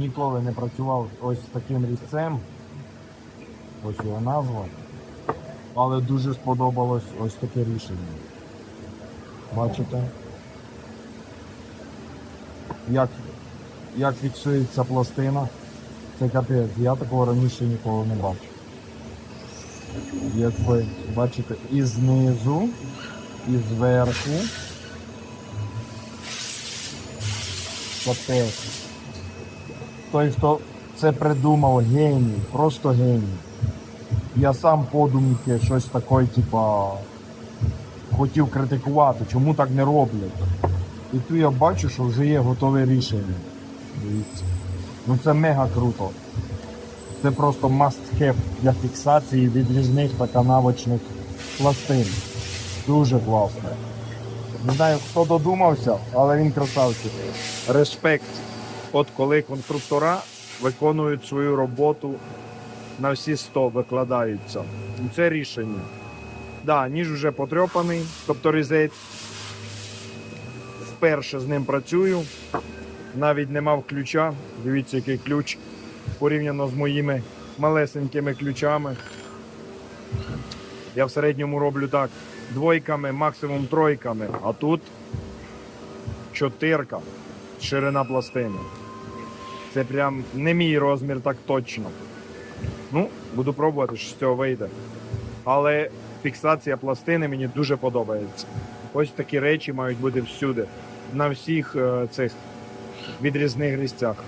ніколи не працював ось з таким різцем. Ось його назва. Але дуже сподобалось ось таке рішення. Бачите? Як, як фіксується пластина. Це капець. Я такого раніше ніколи не бачив. Як ви бачите, і знизу, і зверху. Капець. Той, хто це придумав, геній, просто геній. Я сам подумки щось таке, типа, хотів критикувати, чому так не роблять. І тут я бачу, що вже є готове рішення. Ну це мега круто. Це просто must have для фіксації відрізних та канавочних пластин. Дуже класно. Не знаю, хто додумався, але він красавчик. Респект. От коли конструктора виконують свою роботу на всі 100 викладаються. Це рішення. Да, ніж вже потрьопаний, тобто різець. Вперше з ним працюю. Навіть не мав ключа. Дивіться, який ключ порівняно з моїми малесенькими ключами. Я в середньому роблю так двойками, максимум тройками, а тут чотирка ширина пластини. Це прям не мій розмір так точно. Ну, буду пробувати, що з цього вийде. Але фіксація пластини мені дуже подобається. Ось такі речі мають бути всюди, на всіх е, цих відрізних різцях.